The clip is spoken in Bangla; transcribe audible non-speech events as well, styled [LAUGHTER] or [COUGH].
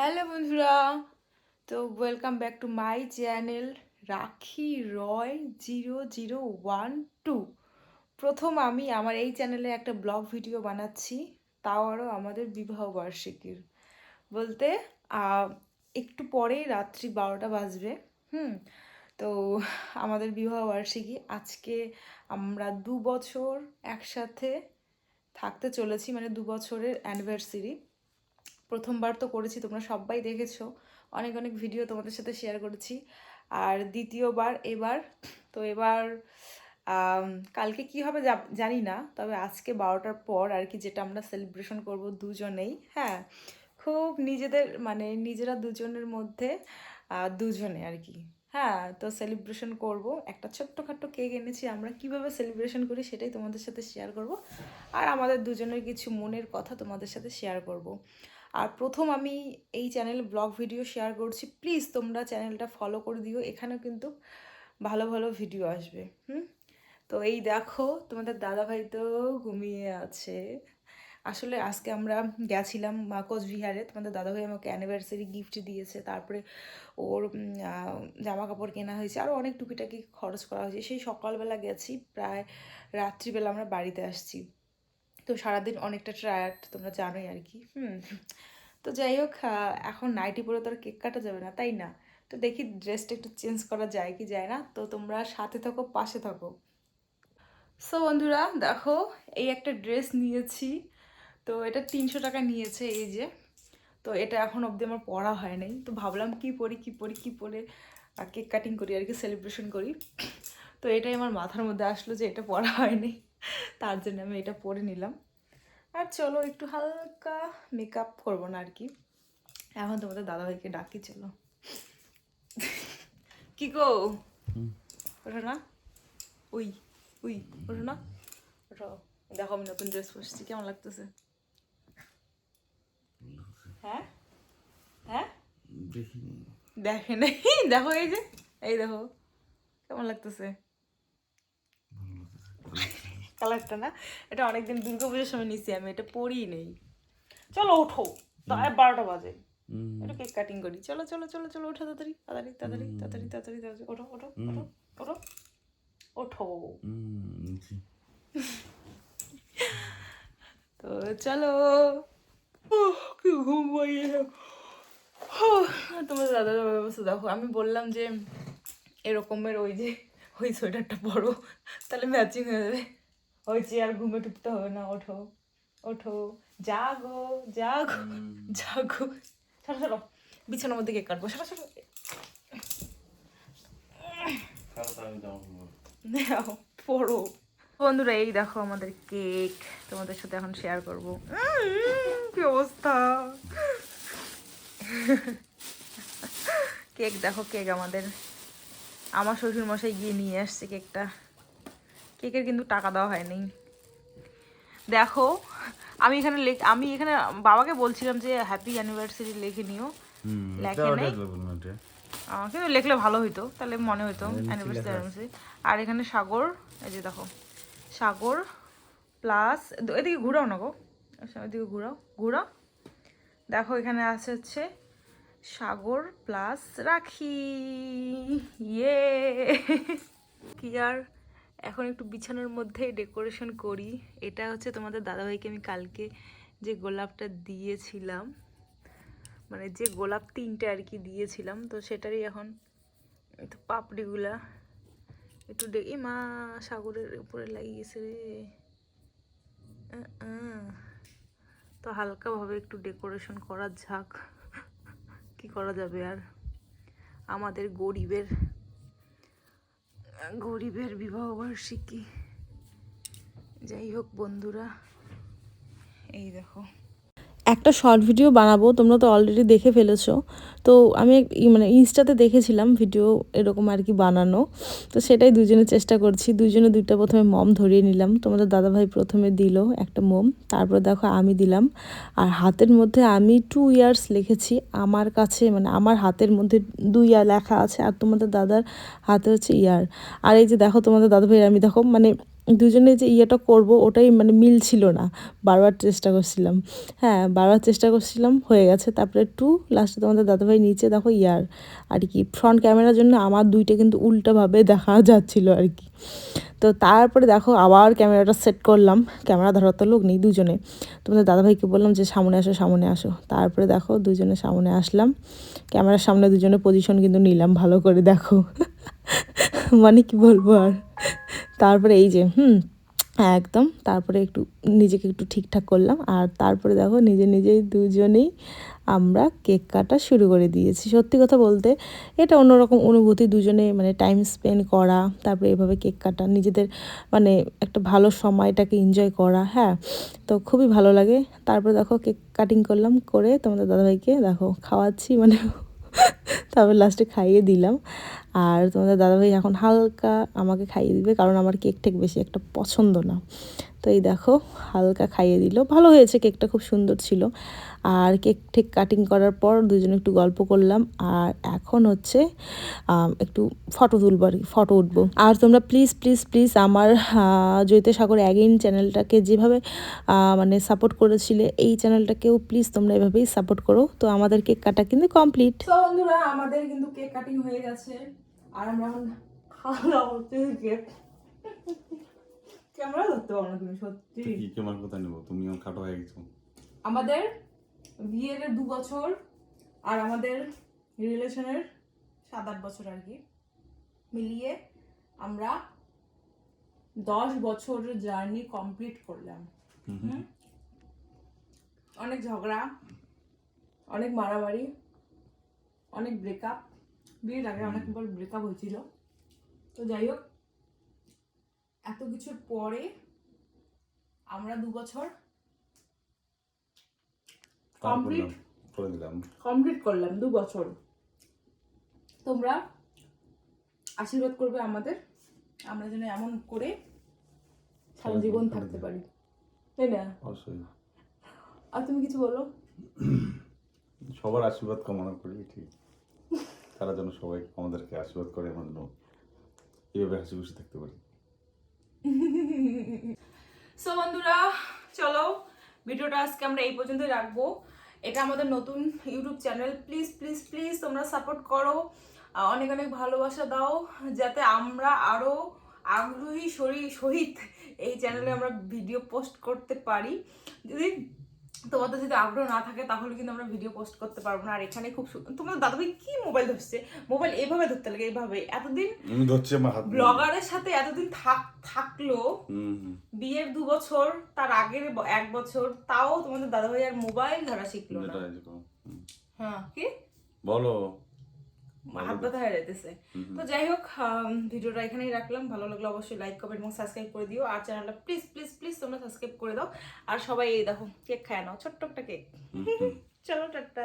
হ্যালো বন্ধুরা, তো welcome back to my channel Rakhi Roy zero zero one two প্রথম আমি আমার এই চ্যানেলে একটা ব্লগ ভিডিও বানাচ্ছি, তাও আরও আমাদের বিবাহ বার্ষিকীর। বলতে একটু পরেই রাত্রি বারোটা বাজবে, হুম। তো আমাদের বিবাহ বার্ষিকী, আজকে আমরা দু বছর একসাথে থাকতে চলেছি মানে দু বছরের অ্যানিভার্সারি প্রথমবার তো করেছি, তোমরা সবাই দেখেছ। অনেক অনেক ভিডিও তোমাদের সাথে শেয়ার করেছি। আর দ্বিতীয়বার, এবার, তো এবার কালকে কি হবে জানি না, তবে আজকে বারোটার পর আর কি যেটা আমরা সেলিব্রেশন করব দুজনেই হ্যাঁ। খুব নিজেদের মানে নিজেরা দুজনের মধ্যে দুজনে আর কি হ্যাঁ। তো সেলিব্রেশন করব। একটা ছোট্টখাট্টো কেক এনেছি, আমরা কীভাবে সেলিব্রেশন করি সেটাই তোমাদের সাথে শেয়ার করব। আর আমাদের দুজনের কিছু মনের কথা তোমাদের সাথে শেয়ার করব। আর প্রথম আমি এই চ্যানেল ব্লগ ভিডিও শেয়ার করছি প্লিজ তোমরা চ্যানেলটা ফলো করে দিও এখানেও কিন্তু ভালো ভালো ভিডিও আসবে হুম? তো এই দেখো তোমাদের দাদাভাই তো ঘুমিয়ে আছে। আসলে আজকে আমরা গেছিলাম আহ, কোচবিহারে তোমাদের দাদাভাই আমাকে অ্যানিভার্সারি গিফট দিয়েছে তারপরে ওর জামা কাপড় কেনা হয়েছে আরও অনেক টুকিটাকি খরচ করা হয়েছে। সেই সকালবেলা গেছি প্রায় রাত্রিবেলা আমরা বাড়িতে আসছি। তো সারাদিন অনেকটা টায়ার্ড তোমরা জানোই আর কি। হুম। তো যাই হোক এখন নাইটি পরে তো আর কেক কাটা যাবে না, তাই না? তো দেখি ড্রেসটা একটু চেঞ্জ করা যায় কি যায় না। তো তোমরা সাথে থাকো, পাশে থাকো। সো বন্ধুরা, দেখো, এই একটা ড্রেস নিয়েছি। তো এটা তিনশো টাকা নিয়েছে এই যে। তো এটা এখন অবধি আমার পড়া হয় নাই। তো ভাবলাম কি পরি কি পরি, কি পরে কেক কাটিং করি আর কি সেলিব্রেশন করি। তো এটাই আমার মাথার মধ্যে আসলো যে এটা পড়া হয়নি। তার জন্য আমি এটা পরে নিলাম। আর চলো একটু হালকা মেকআপ করব না আর কি। এখন তোমাদের দাদাভাইকে ডাকি চলো। কি গো? ওঠো না। উই উই ওঠো না। ওঠো। দেখো আমি নতুন ড্রেস পরছি কেমন লাগতেছে? হ্যাঁ? হ্যাঁ? দেখে নেই। [LAUGHS] দেখো এই যে এই দেখো। কেমন লাগতেছে। কালারটা না এটা অনেকদিন দুর্গা পুজোর সময় নিছি আমি এটা পরিই নেই। চলো ওঠো বারোটা বাজে। একটু কেক কাটিং করি। চলো চলো চলো চলো ওঠো তাড়াতাড়ি তাড়াতাড়ি তাড়াতাড়ি তাড়াতাড়ি তাড়াতাড়ি তাড়াতাড়ি ওঠো ওঠো ওঠো ওঠো ওঠো। [LAUGHS] তো চলো। কি ঘুম পাইয়ে তোমার দাদা ব্যবস্থা দেখো আমি বললাম যে এরকমের ওই যে ওই সোয়েটারটা পরো তাহলে ম্যাচিং হয়ে যাবে। ওই চেয়ার ঘুমে টুকতে হবে না ওঠো ওঠো। জাগো জাগো জাগো। সরো সরো। বিছানার মধ্যে কেক কাটবো। সরো সরো। নাও, পড়ো। বন্ধুরা এই দেখো আমাদের কেক। তোমাদের সাথে এখন শেয়ার করব। কি অবস্থা? কেক দেখো কেক আমাদের। আমার শ্বশুর মশাই গিয়ে নিয়ে আসছে কেকটা। কেকের কিন্তু টাকা দেওয়া হয়নি। দেখো আমি এখানে লেখ আমি এখানে বাবাকে বলছিলাম যে হ্যাপি অ্যানিভার্সারি লিখে নিও। লেখে নেই? কিন্তু লিখলে ভালো হইতো তাহলে মনে হইতো অ্যানিভার্সারি আর এখানে সাগর এই যে দেখো সাগর প্লাস এদিকে ঘুরাও না গো। এদিকে ঘুরাও ঘুরাও। দেখো এখানে আছে হচ্ছে সাগর প্লাস রাখি। ইয়ে কি আর এখন একটু বিছানার মধ্যে ডেকোরেশন করি। এটা হচ্ছে তোমাদের দাদাভাইকে আমি কালকে যে গোলাপটা দিয়েছিলাম মানে যে গোলাপ তিনটে আর কি দিয়েছিলাম, তো সেটারই এখন একটু পাপড়িগুলা একটু দেখি মা, সাগরের উপরে লাগিয়েছে রে। তো হালকাভাবে একটু ডেকোরেশন করা যাক। কি করা যাবে আর? আমাদের গরিবের গরিবের বিবাহ বার্ষিকী। যাই হোক বন্ধুরা এই দেখো। একটা শর্ট ভিডিও বানাবো, তোমরা তো অলরেডি দেখে ফেলেছো। তো আমি মানে ইনস্টাতে দেখেছিলাম ভিডিও এরকম আর কি বানানো। তো সেটাই দুজনে চেষ্টা করছি দুজনে দুইটা প্রথমে মম ধরিয়ে নিলাম। তোমাদের দাদাভাই প্রথমে দিল একটা মোম তারপর দেখো আমি দিলাম। আর হাতের মধ্যে আমি টু ইয়ার্স লিখেছি, আমার কাছে মানে আমার হাতের মধ্যে দুই ইয়ার লেখা আছে, আর তোমাদের দাদার হাতে হচ্ছে ইয়ার আর এই যে দেখো তোমাদের দাদাভাই আমি দেখো মানে দুজনে যে ইয়েটা করব, ওটাই মানে মিল ছিল না। বারবার চেষ্টা করছিলাম। হ্যাঁ বারবার চেষ্টা করছিলাম, হয়ে গেছে। তারপরে টু লাস্টে তোমাদের দাদাভাই নিচে, দেখো ইয়ার। আর কি ফ্রন্ট ক্যামেরার জন্য আমার দুইটা কিন্তু উল্টাভাবে দেখা যাচ্ছিল আর কি। তো তারপরে দেখো আবার ক্যামেরাটা সেট করলাম। ক্যামেরা ধরার তো লোক নেই, দুজনে। তোমাদের দাদাভাইকে বললাম যে, সামনে আসো সামনে আসো। তারপরে দেখো দুজনে সামনে আসলাম। ক্যামেরার সামনে দুজনে পজিশন কিন্তু নিলাম ভালো করে, দেখো। মানে কি বলব আর? তারপরে এই যে, হুম, একদম, তারপরে একটু নিজেকে একটু ঠিকঠাক করলাম। আর তারপরে দেখো, নিজে নিজেই দুজনেই আমরা কেক কাটা শুরু করে দিয়েছি। সত্যি কথা বলতে, এটা অন্যরকম অনুভূতি, দুজনে মানে টাইম স্পেন্ড করা, তারপরে এভাবে কেক কাটা, নিজেদের মানে একটা ভালো সময়টাকে এনজয় করা হ্যাঁ তো খুবই ভালো লাগে। তারপরে দেখো, কেক কাটিং করলাম, করে তোমাদের দাদাভাইকে দেখো, খাওয়াচ্ছি মানে তারপর লাস্টে খাইয়ে দিলাম। আর তোমাদের দাদাভাই এখন হালকা আমাকে খাইয়ে দিবে, কারণ আমার কেক টেক বেশি একটা পছন্দ না। তো এই দেখো, হালকা খাইয়ে দিল। ভালো হয়েছে, কেকটা খুব সুন্দর ছিল। আর কেক ঠিক কাটিং করার পর দুজনে একটু গল্প করলাম। আর এখন হচ্ছে একটু ফটো তুলবো আর ফটো উঠবো। আর তোমরা প্লিজ প্লিজ প্লিজ আমার জৈতে সাগর অ্যাগেইন চ্যানেলটাকে যেভাবে মানে সাপোর্ট করেছিলে, এই চ্যানেলটাকেও প্লিজ তোমরা এভাবেই সাপোর্ট করো। তো আমাদের কেক কাটা কিন্তু কমপ্লিট বন্ধুরা, আমাদের কিন্তু কেক কাটিং হয়ে গেছে। আর আমরা এখন খাওয়া দাওয়া করতে ক্যামেরা ধরতে পারো না তুমি সত্যি। কি কেমন কথা নেব? তুমিও খাটো হয়ে গেছো। আমাদের বিয়ের দু বছর আর আমাদের রিলেশনের সাত আট বছর আর কি। মিলিয়ে আমরা দশ বছরের জার্নি কমপ্লিট করলাম? অনেক ঝগড়া অনেক মারামারি অনেক ব্রেকআপ বিয়ের আগে অনেকবার ব্রেকআপ হয়েছিল। তো যাই হোক এত কিছুর পরে আমরা দু বছর কমপ্লিট? করে দিলাম কমপ্লিট করলাম দু বছর। তোমরা আশীর্বাদ করবে আমাদের আমরা যেন এমন করে সারা জীবন থাকতে পারি। তাই না? অবশ্যই। আর তুমি কিছু বলো? সবার আশীর্বাদ কামনা করি ঠিক তারা যেন সবাই আমাদেরকে আশীর্বাদ করে আমরা যেন এইভাবে হাসি খুশি থাকতে পারি। [LAUGHS] সো বন্ধুরা, চলো, ভিডিওটা আজকে আমরা এই পর্যন্ত রাখব। এটা আমাদের নতুন YouTube channel. Please please please তোমরা সাপোর্ট করো। অনেক অনেক ভালোবাসা দাও, যাতে আমরা আরও আগ্রহী শরীর সহিত এই চ্যানেলে আমরা ভিডিও পোস্ট করতে পারি। যদি তোমাদের যদি আগ্রহ না থাকে তাহলে কিন্তু আমরা ভিডিও পোস্ট করতে পারব না। আর এখানে খুব তোমাদের দাদা ভাই কি মোবাইল ধরছে? মোবাইল এভাবে ধরতে লাগে এভাবে। এতদিন ধরছি ব্লগারের সাথে এতদিন থাক থাকল বিয়ের দু বছর তার আগের এক বছর তাও তোমাদের দাদা ভাই আর মোবাইল ধরা শিখলো না। হ্যাঁ কি? বলো। ব্যথা হয়ে হুম। তো যাই হোক ভিডিওটা এখানেই রাখলাম। ভালো লাগলে অবশ্যই লাইক কমেন্ট এবং সাবস্ক্রাইব করে দিও। আর চ্যানেলটা প্লিজ প্লিজ প্লিজ তোমরা সাবস্ক্রাইব করে দাও। আর সবাই এই দেখো কেক খায় নাও। ছোট্ট একটা কেক। [LAUGHS] চলো টাটা।